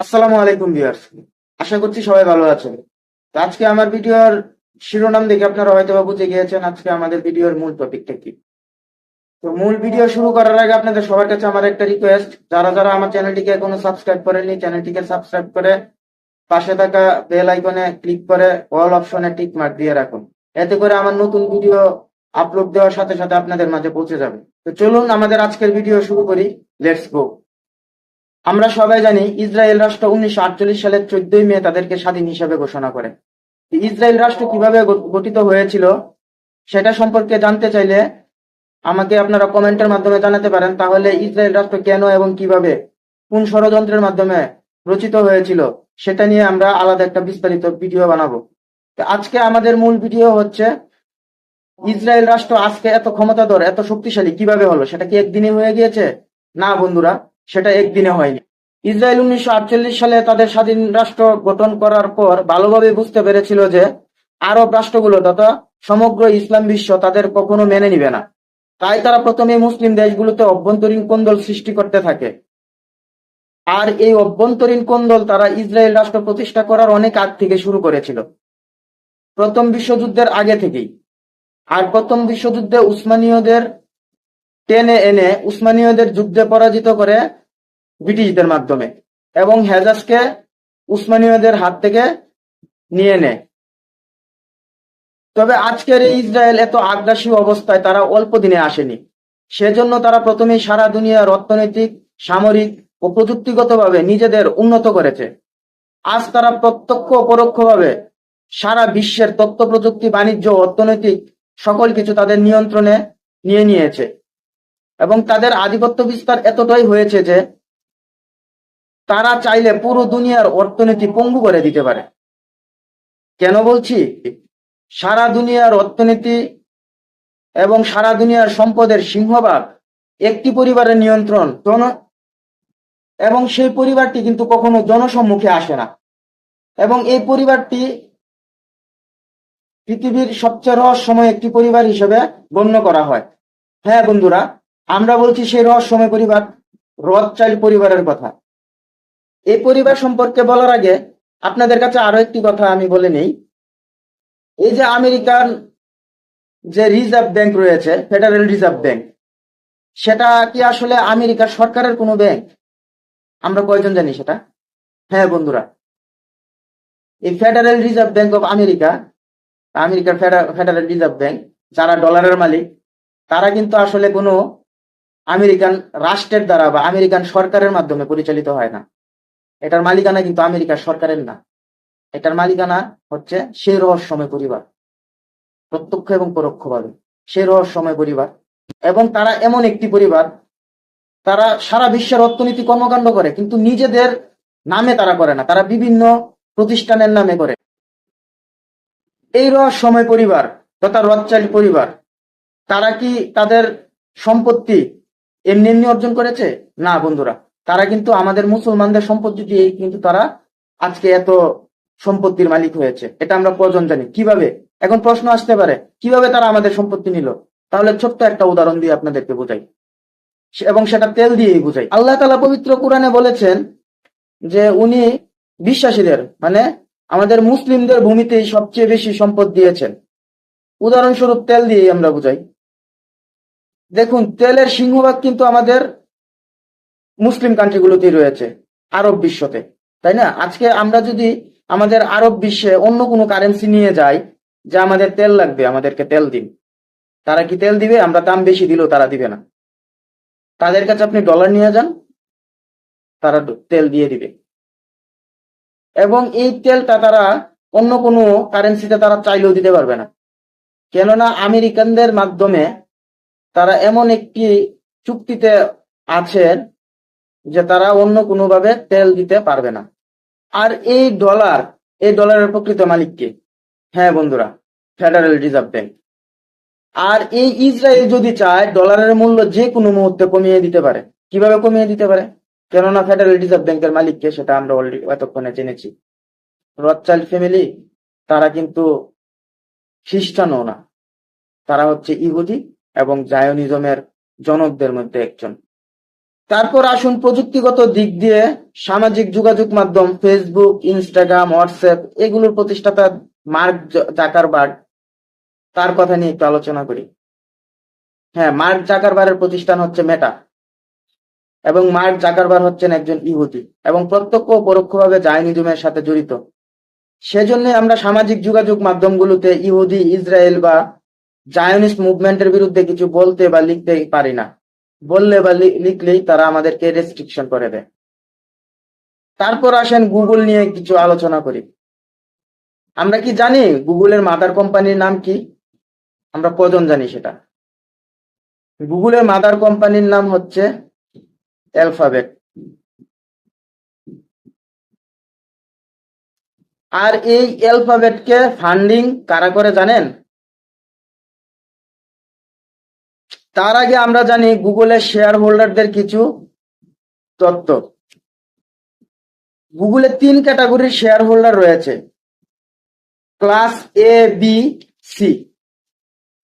আসসালামু আলাইকুম ভিউয়ার্স। আশা করছি সবাই ভালো আছেন। তো আজকে আমার ভিডিওর শিরোনাম দেখে আপনারা হয়তো বুঝে গিয়েছেন আজকে আমাদের ভিডিওর মূল টপিকটা কি। তো মূল ভিডিও শুরু করার আগে আপনাদের সবার কাছে আমার একটা রিকোয়েস্ট যারা যারা আমার চ্যানেলটিকে এখনও সাবস্ক্রাইব করেননি, চ্যানেলটিকে সাবস্ক্রাইব করে পাশে থাকা বেল আইকনে ক্লিক করে অল অপশনে টিক মার্ক দিয়ে রাখুন। এতে করে আমার নতুন ভিডিও আপলোড দেওয়ার সাথে সাথে আপনাদের মাঝে পৌঁছে যাবে। তো চলুন আমাদের আজকের ভিডিও শুরু করি। লেটস গো আমরা সবাই জানি ইসরায়েল রাষ্ট্র উনিশশো আটচল্লিশ সালের চোদ্দই মে তাদেরকে স্বাধীন হিসাবে ঘোষণা করে। ইসরায়েল রাষ্ট্র কীভাবে গঠিত হয়েছিল সেটা সম্পর্কে জানতে চাইলে আমাকে আপনারা কমেন্টের মাধ্যমে জানাতে পারেন, তাহলে ইসরায়েল রাষ্ট্র কেন এবং কীভাবে কোন ষড়যন্ত্রের মাধ্যমে রচিত হয়েছিল সেটা নিয়ে আমরা আলাদা একটা বিস্তারিত ভিডিও বানাবো। আজকে আমাদের মূল ভিডিও হচ্ছে ইসরায়েল রাষ্ট্র আজকে এত ক্ষমতাধর, এত শক্তিশালী কীভাবে হলো, সেটা কি একদিনে হয়ে গিয়েছে? না বন্ধুরা সেটা একদিনে হয়নি। ইসরায়েল উনিশশো আটচল্লিশ সালে তাদের স্বাধীন রাষ্ট্র গঠন করার পর ভালোভাবে বুঝতে পেরেছিল যে আরব রাষ্ট্রগুলো তথা সমগ্র ইসলাম বিশ্ব তাদের কখনো মেনে নিবে না। তাই তারা প্রথমে মুসলিম দেশগুলোতে অভ্যন্তরীণ কোন্দল সৃষ্টি করতে থাকে। আর এই অভ্যন্তরীণ কোন্দল তারা ইসরায়েল রাষ্ট্র প্রতিষ্ঠা করার অনেক আগ থেকে শুরু করেছিল। প্রথম বিশ্বযুদ্ধের আগে থেকেই। আর প্রথম বিশ্বযুদ্ধে উসমানীয়দের টেনে এনে উসমানীয়দের যুদ্ধে পরাজিত করে ব্রিটিশদের মাধ্যমে এবং হেজাজকে উসমানীয়দের হাত থেকে নিয়ে নেয়। তবে আজকের এই ইসরায়েল এত আগ্রাসী অবস্থায় তারা অল্প দিনে আসেনি। সেজন্য তারা প্রথমেই সারা দুনিয়ার অর্থনৈতিক, সামরিক ও প্রযুক্তিগতভাবে নিজেদের উন্নত করেছে। আজ তারা প্রত্যক্ষ ও পরোক্ষভাবে সারা বিশ্বের তথ্য, প্রযুক্তি, বাণিজ্য, অর্থনৈতিক সকল কিছু তাদের নিয়ন্ত্রণে নিয়ে নিয়েছে। এবং তাদের আধিপত্য বিস্তার এতটাই হয়েছে যে তারা চাইলে পুরো দুনিয়ার অর্থনীতি পঙ্গু করে দিতে পারে। কেন বলছি? সারা দুনিয়ার অর্থনীতি এবং সারা দুনিয়ার সম্পদের সিংহভাগ একটি পরিবারের নিয়ন্ত্রণ, জন এবং সেই পরিবারটি কিন্তু কখনো জনসম্মুখে আসে না। এবং এই পরিবারটি পৃথিবীর সবচেয়ে রহস্যময় একটি পরিবার হিসেবে গণ্য করা হয়। হ্যাঁ বন্ধুরা আমরা বলছি সেই রহস্যময় পরিবার রথচাইল্ড পরিবারের কথা। এই পরিবার সম্পর্কে বলার আগে আপনাদের কাছে আরও একটি কথা আমি বলে নেই। এই যে আমেরিকান যে রিজার্ভ ব্যাংক রয়েছে ফেডারেল রিজার্ভ ব্যাংক সেটা কি আসলে আমেরিকার সরকারের কোনো ব্যাংক? আমরা কয়জন জানি সেটা? হ্যাঁ বন্ধুরা। এই federal reserve bank of America আমেরিকার ফেডারেল রিজার্ভ ব্যাংক যারা ডলারের মালিক, তারা কিন্তু আসলে কোনো আমেরিকান রাষ্ট্রের দ্বারা বা আমেরিকান সরকারের মাধ্যমে পরিচালিত হয় না। এটার মালিকানা কিন্তু আমেরিকার সরকারের না। এটার মালিকানা হচ্ছে সেই রহস্যময় পরিবার, প্রত্যক্ষ এবং পরোক্ষভাবে। সেই রহস্যময় পরিবার এবং তারা এমন একটি পরিবার, তারা সারা বিশ্বের অর্থনীতি কর্মকাণ্ড করে, কিন্তু নিজেদের নামে তারা করে না। তারা বিভিন্ন প্রতিষ্ঠানের নামে করে। এই রহস্যময় পরিবার তথা রথচাইল্ড পরিবার, তারা কি তাদের সম্পত্তি এমনি এমনি অর্জন করেছে? না, বন্ধুরা। তারা কিন্তু আমাদের মুসলমানদের সম্পত্তি দিয়ে কিন্তু তারা আজকে এত সম্পত্তির মালিক হয়েছে, এটা আমরা প্রয়োজন জানি? কীভাবে? এখন প্রশ্ন আসতে পারে, কীভাবে তারা আমাদের সম্পত্তি নিল? তাহলে ছোট্ট একটা উদাহরণ দিয়ে আপনাদেরকে বোঝাই। এবং সেটা তেল দিয়েই বুঝাই। আল্লাহ তালা পবিত্র কোরআনে বলেছেন যে উনি বিশ্বাসীদের মানে আমাদের মুসলিমদের ভূমিতেই সবচেয়ে বেশি সম্পদ দিয়েছেন। উদাহরণস্বরূপ তেল দিয়েই আমরা বুঝাই। দেখুন, তেলের সিংহভাগ কিন্তু আমাদের মুসলিম কান্ট্রিগুলোতেই রয়েছে, আরব বিশ্বতে, তাই না? আজকে আমরা যদি আমাদের আরব বিশ্বে অন্য কোনো কারেন্সি নিয়ে যাই, যে আমাদের তেল লাগবে, আমাদেরকে তেল দিন। তারা কি তেল দিবে? আমরা দাম বেশি দিলেও তারা দিবে না। তাদের কাছে আপনি ডলার নিয়ে যান, তারা তেল দিয়ে দিবে। এবং এই তেলটা তারা অন্য কোনো কারেন্সিতে তারা চাইলেও দিতে পারবে না। কেননা আমেরিকানদের মাধ্যমে তারা এমন একটি চুক্তিতে আছেন যে তারা অন্য কোনোভাবে তেল দিতে পারবে না। আর এই ডলার, এই ডলারের প্রকৃত মালিক কে? হ্যাঁ বন্ধুরা ফেডারেল রিজার্ভ ব্যাংক আর এই ইসরায়েল যদি চায়, ডলারের মূল্য যে কোনো মুহূর্তে কমিয়ে দিতে পারে। কীভাবে কমিয়ে দিতে পারে? কেননা ফেডারেল রিজার্ভ ব্যাংকের মালিককে সেটা আমরা অলরেডি এতক্ষণে জেনেছি। রথচাইল্ড ফ্যামিলি তারা কিন্তু খ্রিস্টানও না। তারা হচ্ছে ইহুদি। এবং জায়নিজমের জনকদের মধ্যে একজন। তারপর আসুন প্রযুক্তিগত দিক দিয়ে সামাজিক যোগাযোগ মাধ্যম ফেসবুক ইনস্টাগ্রাম হোয়াটসঅ্যাপ এগুলোর প্রতিষ্ঠাতা মার্ক জাকারবার্গ। তার কথা নিয়ে একটু আলোচনা করি। হ্যাঁ মার্ক জাকারবারের প্রতিষ্ঠান হচ্ছে মেটা এবং মার্ক জাকারবার হচ্ছেন একজন ইহুদি এবং প্রত্যক্ষ ও পরোক্ষভাবে জায়নিজমের সাথে জড়িত। সেজন্য আমরা সামাজিক যোগাযোগ মাধ্যমগুলোতে ইহুদি, ইসরায়েল বা জায়নিস্ট মুভমেন্টের বিরুদ্ধে কিছু বলতে বা লিখতে পারি না। বললে বা লিখলেই তারা আমাদেরকে রেস্ট্রিকশন করে দেয়। তারপর আসেন গুগল নিয়ে কিছু আলোচনা করি। আমরা কি জানি গুগলের মাদার কোম্পানির নাম কি? আমরা কজন জানি সেটা? গুগলের মাদার কোম্পানির নাম হচ্ছে অ্যালফাবেট আর এই অ্যালফাবেটকে ফান্ডিং কারা করে জানেন? তার আগে আমরা জানি গুগলের শেয়ার হোল্ডারদের কিছু তত্ত্ব। গুগলের তিন ক্যাটাগরির শেয়ার হোল্ডার রয়েছে। ক্লাস এ বি সি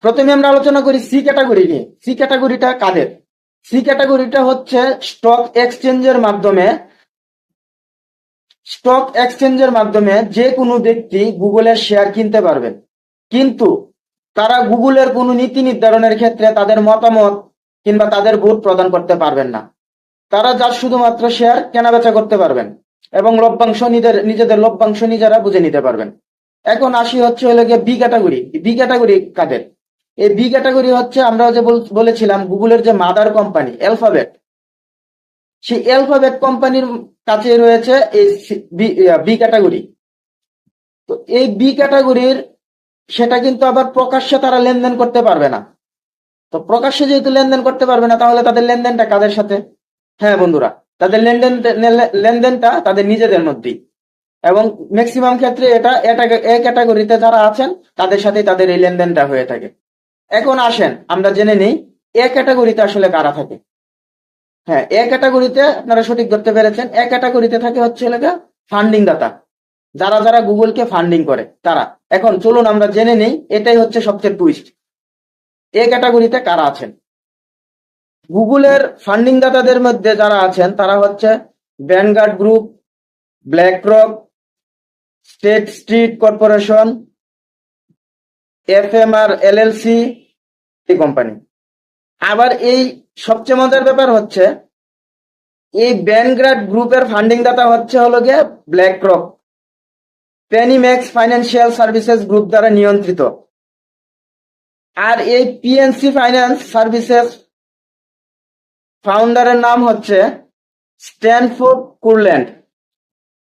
প্রথমে আমরা আলোচনা করি সি ক্যাটাগরি নিয়ে। সি ক্যাটাগরিটা কাদের? সি ক্যাটাগরিটা হচ্ছে স্টক এক্সচেঞ্জের মাধ্যমে। স্টক এক্সচেঞ্জের মাধ্যমে যে কোনো ব্যক্তি গুগলের শেয়ার কিনতে পারবেন কিন্তু তারা গুগলের কোনো নীতি নির্ধারণের ক্ষেত্রে তাদের মতামত কিংবা তাদের ভোট প্রদান করতে পারবেন না। তারা যার শুধুমাত্র শেয়ার কেনাবেচা করতে পারবেন এবং লভ্যাংশ নিজেদের নিজেদের লভ্যাংশ নিজেরা বুঝে নিতে পারবেন। এখন আসি হচ্ছে হলো গিয়ে বি ক্যাটাগরি বি ক্যাটাগরি কাদের? এই বি ক্যাটাগরি হচ্ছে আমরা যে বল- বলেছিলাম গুগলের যে মাদার কোম্পানি অ্যালফাবেট সেই অ্যালফাবেট কোম্পানির কাছে রয়েছে এই বি ক্যাটাগরি তো এই বি ক্যাটাগরির সেটা কিন্তু আবার প্রকাশ্যে তারা লেনদেন করতে পারবে না। তো প্রকাশ্যে যেহেতু লেনদেন করতে পারবে না, তাহলে তাদের লেনদেনটা কাদের সাথে? হ্যাঁ বন্ধুরা, তাদের লেনদেন, লেনদেনটা তাদের নিজেদের মধ্যেই। এবং ম্যাক্সিমাম ক্ষেত্রে এটা এটা এ ক্যাটাগরিতে যারা আছেন, তাদের সাথে তাদের এই লেনদেনটা হয়ে থাকে। এখন আসেন, আমরা জেনে নিই, এ ক্যাটাগরিতে আসলে কারা থাকে। হ্যাঁ এ ক্যাটাগরিতে আপনারা সঠিক ধরতে পেরেছেন, এ ক্যাটাগরিতে থাকে হচ্ছে ফান্ডিং দাতা। যারা যারা গুগলকে ফান্ডিং করে, তারা। এখন চলুন আমরা জেনে নিই, এটাই হচ্ছে সবচেয়ে টুইস্ট এ ক্যাটাগরিতে কারা আছেন? গুগলের ফান্ডিং দাতাদের মধ্যে যারা আছেন, তারা হচ্ছে Vanguard group BlackRock State Street corporation F M R LLC এই কোম্পানি আবার এই সবচেয়ে মজার ব্যাপার হচ্ছে, এই ব্যানগ্রাড গ্রুপের ফান্ডিং দাতা হচ্ছে হলো গিয়ে BlackRock PennyMac financial services group দ্বারা নিয়ন্ত্রিত। আর এই পিএনসি ফাইন্যান্স সার্ভিসেস ফাউন্ডারের নাম হচ্ছে স্ট্যানফোর্ড কুরল্যান্ড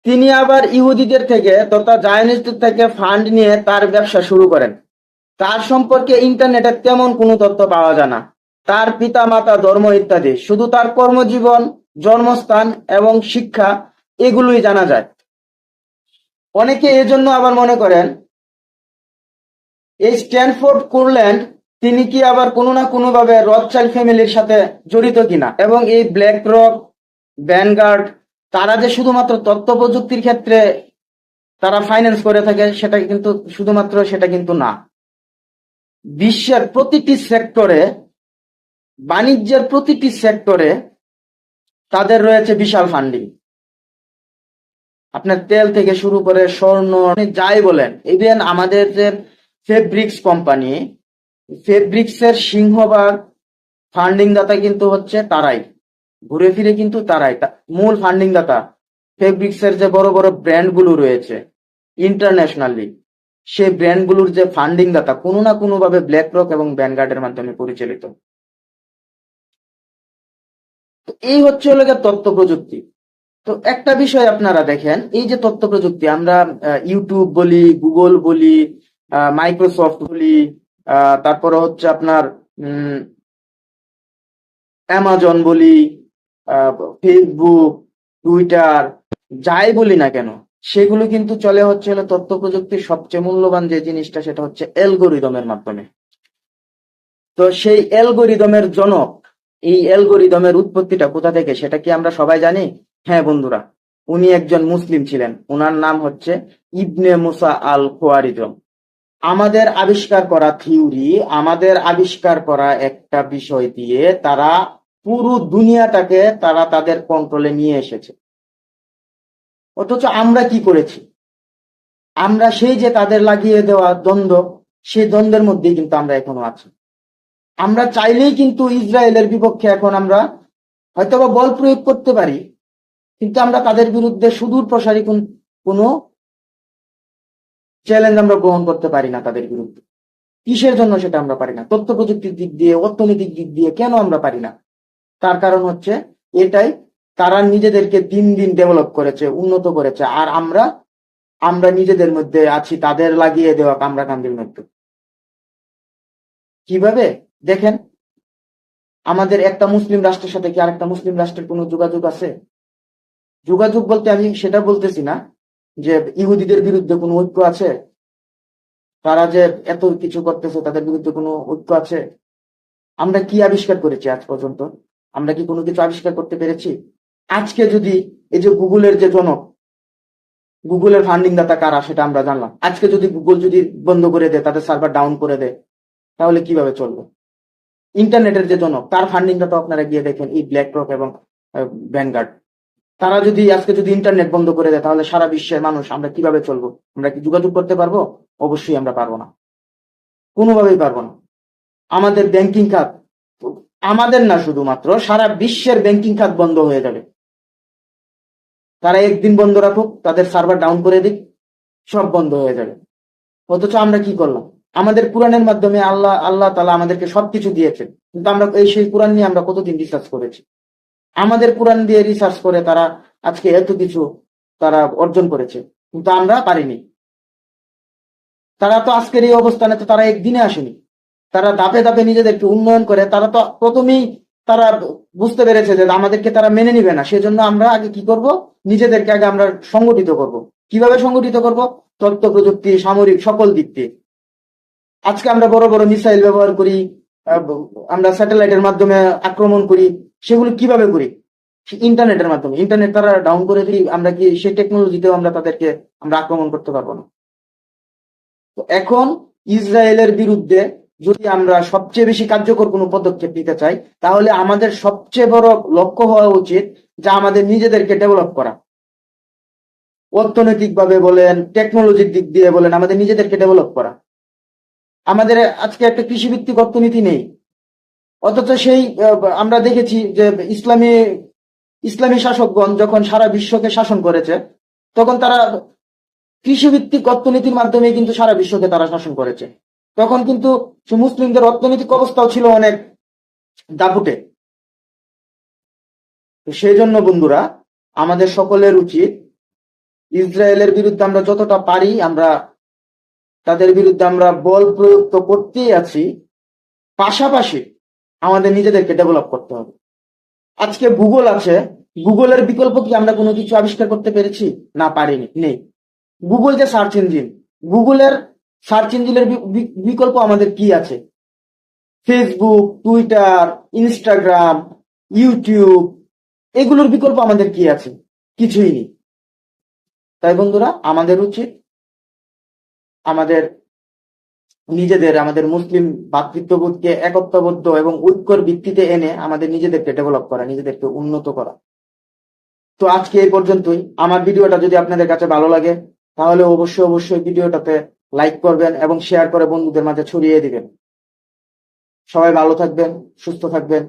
তিনি আবার ইহুদিদের থেকে, তথা জায়নিস্টদের থেকে ফান্ড নিয়ে তার ব্যবসা শুরু করেন। তার সম্পর্কে ইন্টারনেটে তেমন কোনো তথ্য পাওয়া যায় না। তার পিতা, মাতা, ধর্ম ইত্যাদি। শুধু তার কর্মজীবন, জন্মস্থান এবং শিক্ষা এগুলোই জানা যায়। অনেকে এজন্য আবার মনে করেন, এই স্ট্যানফোর্ড কুরল্যান্ড, তিনি কি আবার কোনো না কোনো ভাবে রথচাইল্ড ফ্যামিলির সাথে জড়িত কিনা? এবং এই ব্ল্যাক রক ভ্যানগার্ড, তারা যে শুধুমাত্র তথ্য প্রযুক্তির ক্ষেত্রে তারা ফাইন্যান্স করে থাকে, সেটা কিন্তু শুধুমাত্র সেটা কিন্তু না। বিশ্বের প্রতিটি সেক্টরে বাণিজ্যের প্রতিটি সেক্টরে তাদের রয়েছে বিশাল ফান্ডিং আপনার তেল থেকে শুরু করে স্বর্ণ, আপনি যাই বলেন ইভেন আমাদের যে ফেব্রিক্স কোম্পানি ফেব্রিক্স এর সিংহভাগ ফান্ডিং দাতা কিন্তু হচ্ছে তারাই। ঘুরে ফিরে কিন্তু তারাই। মূল ফান্ডিং দাতা ফেব্রিক্স এর যে বড় বড় ব্র্যান্ডগুলো রয়েছে ইন্টারন্যাশনালি সেই ব্র্যান্ডগুলোর যে ফান্ডিং দাতা কোনো না কোনো ভাবে ব্ল্যাক রক এবং ভ্যানগার্ডের মাধ্যমে পরিচালিত। এই হচ্ছে হলো তথ্য প্রযুক্তি। তো একটা বিষয় আপনারা দেখেন, এই যে তথ্য প্রযুক্তি, আমরা ইউটিউব বলি, গুগল বলি মাইক্রোসফট বলি তারপরে হচ্ছে আপনার অ্যামাজন বলি ফেসবুক, টুইটার, যাই বলি না কেন, সেগুলো কিন্তু চলে হচ্ছে হলো তথ্য প্রযুক্তির সবচেয়ে মূল্যবান যে জিনিসটা, সেটা হচ্ছে অ্যালগোরিদমের মাধ্যমে। তো সেই অ্যালগোরিদমের জনক, এই অ্যালগোরিদমের উৎপত্তিটা কোথা থেকে, সেটা কি আমরা সবাই জানি? হ্যাঁ বন্ধুরা, উনি একজন মুসলিম ছিলেন। ওনার নাম হচ্ছে ইবনে মুসা আল খোয়ারিজম আমাদের আবিষ্কার করা থিওরি, আমাদের আবিষ্কার করা একটা বিষয় দিয়ে তারা পুরো দুনিয়াটাকে তারা তাদের কন্ট্রোলে নিয়ে এসেছে। অথচ আমরা কি করেছি? আমরা সেই যে তাদের লাগিয়ে দেওয়া দ্বন্দ্ব, সেই দ্বন্দ্বের মধ্যেই কিন্তু আমরা এখনও আছি। আমরা চাইলেই কিন্তু ইসরায়েলের বিপক্ষে এখন আমরা হয়তোবা বল প্রয়োগ করতে পারি কিন্তু আমরা তাদের বিরুদ্ধে সুদূর প্রসারী কোন- চ্যালেঞ্জ আমরা গ্রহণ করতে পারি না তাদের বিরুদ্ধে। কিসের জন্য সেটা আমরা পারি না? তথ্য প্রযুক্তির দিক দিয়ে, অর্থনৈতিক দিক দিয়ে কেন আমরা পারি না? তার কারণ হচ্ছে এটাই, তারা নিজেদেরকে দিন দিন ডেভেলপ করেছে, উন্নত করেছে, আর আমরা আমরা নিজেদের মধ্যে আছি, তাদের লাগিয়ে দেওয়া কামরা কান্দির মধ্যে। কীভাবে? দেখেন, আমাদের একটা মুসলিম রাষ্ট্রের সাথে কি আরেকটা মুসলিম রাষ্ট্রের কোনো যোগাযোগ আছে? যোগাযোগ বলতে আমি সেটা বলতেছি না যে ইহুদিদের বিরুদ্ধে কোনো ঐক্য আছে? তারা যে এত কিছু করতেছে, তাদের বিরুদ্ধে কোনো ঐক্য আছে? আমরা কি আবিষ্কার করেছি আজ পর্যন্ত? আমরা কি কোনো কিছু আবিষ্কার করতে পেরেছি? আজকে যদি এই যে গুগলের যে জনক, গুগলের ফান্ডিং দাতা কারা সেটা আমরা জানলাম। আজকে যদি গুগল যদি বন্ধ করে দেয়, তাদের সার্ভার ডাউন করে দেয়, তাহলে কীভাবে চলবে? ইন্টারনেটের যে জনক, তার ফান্ডিংটা তো আপনারা গিয়ে দেখেন, এই ব্ল্যাক রক এবং ভ্যানগার্ড তারা যদি আজকে যদি ইন্টারনেট বন্ধ করে দেয়, তাহলে সারা বিশ্বের মানুষ আমরা কীভাবে চলবো? আমরা কি যোগাযোগ করতে পারব? অবশ্যই আমরা পারব না। কোনোভাবেই পারব না। আমাদের ব্যাংকিং খাত আমাদের না শুধুমাত্র, সারা বিশ্বের ব্যাংকিং খাত বন্ধ হয়ে যাবে। তারা একদিন বন্ধ রাখুক, তাদের সার্ভার ডাউন করে দিক, সব বন্ধ হয়ে যাবে। অথচ আমরা কি করলাম? আমাদের কোরআনের মাধ্যমে আল্লাহ আল্লাহ তালা আমাদেরকে সবকিছু দিয়েছেন। কিন্তু আমরা এই সেই কোরআন নিয়ে আমরা কতদিন রিসার্চ করেছি? আমাদের কোরআন দিয়ে রিসার্চ করে তারা আজকে এত কিছু তারা অর্জন করেছে। কিন্তু আমরা পারিনি। তারা তো আজকের এই অবস্থানে তো তারা একদিনে আসেনি। তারা ধাপে ধাপে নিজেদেরকে উন্নয়ন করে, তারা তো প্রথমেই তারা বুঝতে পেরেছে যে আমাদেরকে তারা মেনে নিবে না। সেজন্য আমরা আগে কি করব? নিজেদেরকে আগে আমরা সংগঠিত করব। কীভাবে সংগঠিত করব? তথ্য প্রযুক্তি, সামরিক, সকল দিক দিয়ে। আজকে আমরা বড় বড় মিসাইল ব্যবহার করি আমরা স্যাটেলাইটের মাধ্যমে আক্রমণ করি। সেগুলো কীভাবে করি? ইন্টারনেটের মাধ্যমে। ইন্টারনেট তারা ডাউন করে দিই, আমরা কি সেই টেকনোলজিতেও আমরা তাদেরকে আমরা আক্রমণ করতে পারব না। তো এখন ইসরায়েলের বিরুদ্ধে যদি আমরা সবচেয়ে বেশি কার্যকর কোনো পদক্ষেপ নিতে চাই, তাহলে আমাদের সবচেয়ে বড় লক্ষ্য হওয়া উচিত যা আমাদের নিজেদেরকে ডেভেলপ করা। অর্থনৈতিক ভাবে বলেন টেকনোলজির দিক দিয়ে বলেন, আমাদের নিজেদেরকে ডেভেলপ করা। আমাদের আজকে একটা কৃষিভিত্তিক অর্থনীতি নেই। অথচ সেই আমরা দেখেছি যে ইসলামী ইসলামী শাসকগণ যখন সারা বিশ্বকে শাসন করেছে, তখন তারা কৃষিভিত্তিক অর্থনীতির মাধ্যমে কিন্তু সারা বিশ্বকে তারা শাসন করেছে। তখন কিন্তু মুসলিমদের অর্থনৈতিক অবস্থাও ছিল অনেক দাপুটে। সেই জন্য বন্ধুরা, আমাদের সকলের উচিত ইসরায়েলের বিরুদ্ধে আমরা যতটা পারি আমরা তাদের বিরুদ্ধে আমরা বল প্রয়োগ তো করতেই আছি। পাশাপাশি আমাদের নিজেদেরকে ডেভেলপ করতে হবে। আজকে গুগল আছে। গুগলের বিকল্প কি আমরা কোনো কিছু আবিষ্কার করতে পেরেছি? না, পারিনি, নেই। গুগল যে সার্চ ইঞ্জিন গুগলের সার্চ ইঞ্জিনের বিকল্প আমাদের কি আছে? ফেসবুক টুইটার ইনস্টাগ্রাম ইউটিউব এগুলোর বিকল্প আমাদের কি আছে? কিছুই নেই। তাই বন্ধুরা, আমাদের উচিত আমাদের নিজেদের, আমাদের মুসলিম ভাতৃত্ববোধকে একত্ববদ্ধ এবং ঐক্যর ভিত্তিতে এনে আমাদের নিজেদেরকে ডেভেলপ করা, নিজেদেরকে উন্নত করা। তো আজকে এই পর্যন্তই। আমার ভিডিওটা যদি আপনাদের কাছে ভালো লাগে, তাহলে অবশ্যই অবশ্যই ভিডিওটাতে লাইক করবেন এবং শেয়ার করে বন্ধুদের মাঝে ছড়িয়ে দিবেন। সবাই ভালো থাকবেন, সুস্থ থাকবেন।